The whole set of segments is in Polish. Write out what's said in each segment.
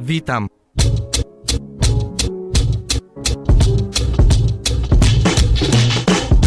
Witam.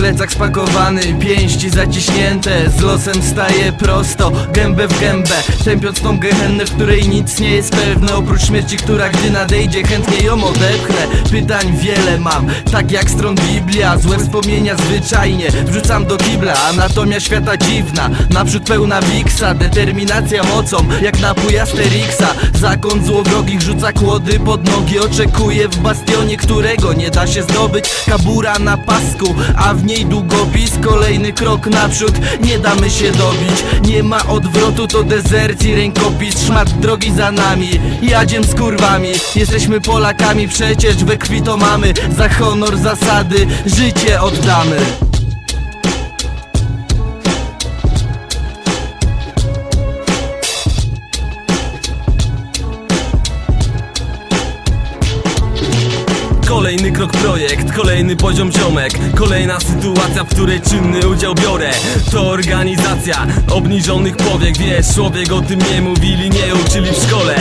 Plecak spakowany, pięści zaciśnięte Z losem staję prosto, gębę w gębę Tępiąc tą gehennę, w której nic nie jest pewne Oprócz śmierci, która gdy nadejdzie chętnie ją odepchnę. Pytań wiele mam, tak jak stron Biblia Złe wspomnienia zwyczajnie wrzucam do kibla Anatomia świata dziwna, naprzód pełna wiksa Determinacja mocą, jak napój Asterixa. Zakon złowrogich rzuca kłody pod nogi Oczekuje w bastionie, którego nie da się zdobyć. Kabura na pasku, a w niej długopis Kolejny krok naprzód, nie damy się dobić. Nie ma odwrotu, to dezercji Rękopis, szmat drogi za nami. Jadziem z kurwami, jesteśmy Polakami Przecież we krwi to mamy. Za honor, zasady, życie oddamy Kolejny krok projekt, kolejny poziom ziomek Kolejna sytuacja, w której czynny udział biorę. To organizacja obniżonych powiek Wiesz, człowiek o tym nie mówili, nie uczyli w szkole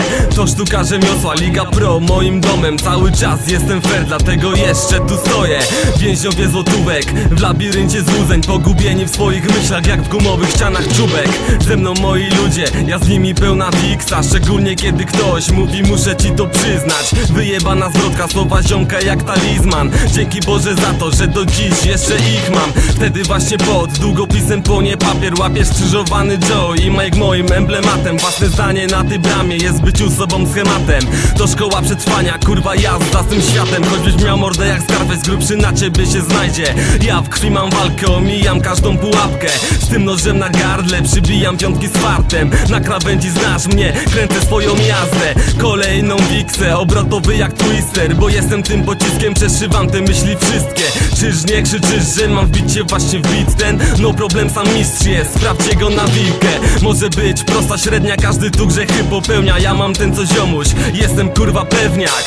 Sztuka rzemiosła, Liga Pro moim domem. Cały czas jestem fair, dlatego jeszcze tu stoję. Więźniowie złotówek, w labiryncie złudzeń Pogubieni w swoich myślach, jak w gumowych ścianach czubek. Ze mną moi ludzie, ja z nimi pełna wiksa Szczególnie kiedy ktoś mówi, muszę ci to przyznać. Wyjebana zwrotka, słowa ziomka jak talizman. Dzięki Boże za to, że do dziś jeszcze ich mam. Wtedy właśnie pod długopisem płonie papier Łapię skrzyżowany Joe. I Mike moim emblematem Własne zdanie na tej bramie jest byciu schematem. To szkoła przetrwania, kurwa jazda z tym światem. Choćbyś miał mordę jak Scarface, grubszy na ciebie się znajdzie. Ja w krwi mam walkę, omijam każdą pułapkę. Z tym nożem na gardle przybijam piątki z fartem. Na krawędzi znasz mnie, kręcę swoją jazdę. Kolejną wiksę, obrotowy jak twister Bo jestem tym pociskiem, przeszywam te myśli wszystkie. Czyż nie krzyczysz, że mam wbić się właśnie w beat? Ten? No problem sam mistrz jest, sprawdźcie go na wilkę. Może być prosta, średnia, każdy tu grzechy popełnia. Ja mam ten co ziomuś, jestem kurwa pewniak